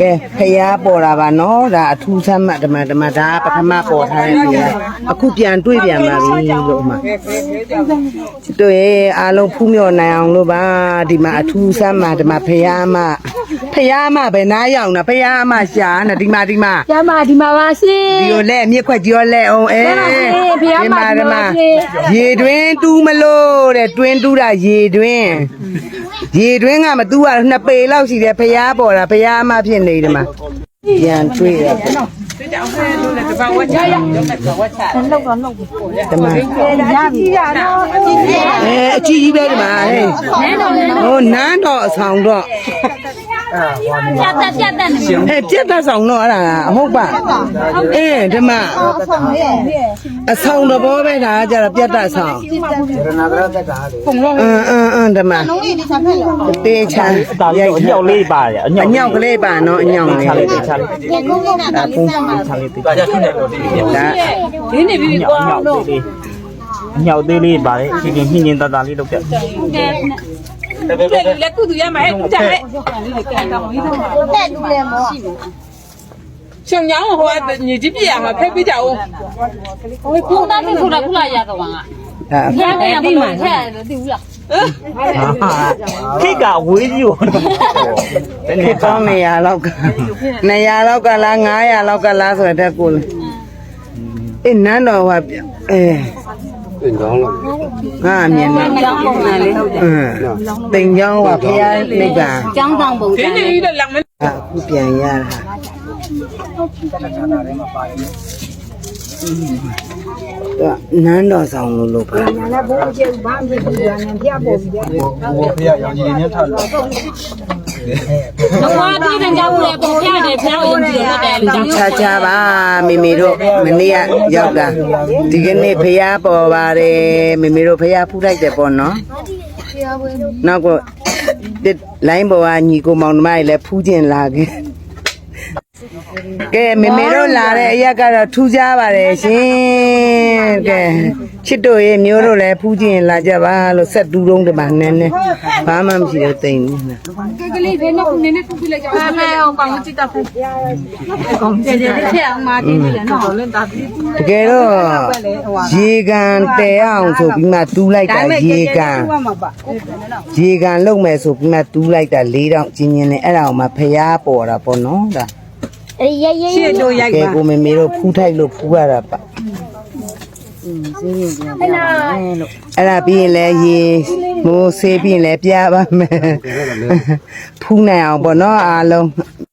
ကဲဖျားပေါ်တာပါနော်ဒါအထူးဆမ်းမှတ်ဓမ္မဓမ္မဒါပထမပေါ်ထားတဲ့ဖျားအခုပြန်တွေ့ပြန်ပါပြီလို့မှတို့ရဲ့အားလုံးဖူးမြော်နိုင်အောင်လို့ပါဒီမှာအထူးဆမ်းမှတ်ဓမ္မဖျားမဖျားမပဲနားရောက်တာဖျားမရှာနေဒီမှာဒီမှာကျမဒီမှာပါရှင်ဒီလိုလက်မြက်ခွက်ကြောလက်အောင်အဲဘယ်မှာလဲဖျားမဒီမှာပါရှင်ရေတွင်းတူးမလို့တဲ့တွင်းတူးတာရေတွင်း ရေတွင်းကမတူးရနှစ်ပေလောက်ရှိတယ်ဖျားပေါ်တာဖျားမဖြစ်နေတယ်မှာပြန်တွေ့ရတမလောက်တော့လောက်ရပြီရတော့အဲအကြီးကြီးပဲဒီမှာဟဲ့ဟိုနန်းတော်အဆောင်တော့ ပြတ်တက်ပြတ်တက်နေအဲပြက်သက်ဆောင်တော့အဲ့ဒါအဟုတ်ပါအဲဒီမှာအဆောင်တဘောပဲဒါကကြတော့ပြက်သက်ဆောင်အင်းအင်းအင်းဒီမှာတေးချမ်းဒါလေးအညောက်လေးပါတယ်အညောအက်ညောက်ကလေးပါနော်အညောက်လေးချလေးချလေးချလေးတေးချလေးဒါဒီနေပြီအညောက်အညောက်သေးလေးအညောက်သေးလေးပါတယ်ချင်းချင်းညင်ညင်တတလေးလုပ် ပြလက်ကုသူရမှာဟဲ့ကြဟဲ့ရှင်ညောင်းဟိုကညီကြီးပြရမှာဖက်ပြကြအောင်ဘုံသားသိဆိုတာခုလာရတော့ပါငါဒါရတယ်ဒီမှာထက်သိဘူးလားခိတ်ကဝေးကြီးကိုဒီကောင်း200လောက်က200လောက်ကလား900လောက်ကလားဆိုတဲ့ကိုအေးနန်းတော်ဟာအဲ တင်ကြောင်းလို့ငါမြင်နေကျောင်းပုံစံလေးအင်းတင်ကြောင်းကဖျားနိဗ္ဗာန်ကျောင်းဆောင်ပုံစံဒီနေ့လေးလည်းလောင်မအခုပြန်ရတာဒါနန်းတော်ဆောင်လို့လို့ပါတော့ဒီတန်ကြောင်းလေး ပုံပြတယ်ဖျောင်းရင်ကြည့်ရတယ်လို့ချာချာပါမိမိတို့မနေ့ကရောက်တာဒီကနေ့ဖျားပေါ်ပါတယ်မိမိတို့ဖျားဖူးလိုက်တယ်ပေါ့နော်နောက်ကလိုင်းပေါ်ကညီကိုမောင်နှမတွေလည်းဖူးကျင်လာခဲ့ကဲမိမိတို့လာတဲ့အရက်ကတော့ထူးခြားပါတယ်ရှင် ကဲချစ်တို့ရဲ့မျိုးတို့လည်းဖူးကျင်လာကြပါလို့ဆက်တူးတုံးတပါနည်းနည်းဘာမှမရှိတော့တိမ်နေလားကလေးဘယ်တော့နည်းနည်းခုပြလိုက်ကြအောင်မဲအောင်ကောင်းကြည့်တာဖက်ကောင်ကြည့်ကြည့်ဖက်အောင်မာတီးတယ်နော်လင်းတာပြီးတကယ်တော့ရေကန်တဲအောင်ဆိုပြီးမှတူးလိုက်တာရေကန်ရေကန်လုံမယ်ဆိုပြီးမှတူးလိုက်တာ၄တောင်ကျင်းကျင်းနဲ့အဲ့ဒါအောင်မှဖျားပေါ်တာပေါ့နော်ဒါအေးရေးရေးရှေ့တို့ရိုက်ကဲကိုမေမေတို့ဖူးထိုက်လို့ဖူးရတာပါ အဲ့ဒါပြီးရင်လည်းရေမိုးဆေးပြီးရင်လည်းပြပါမယ်ဖူးနိုင်အောင်ပေါ့နော်အားလုံး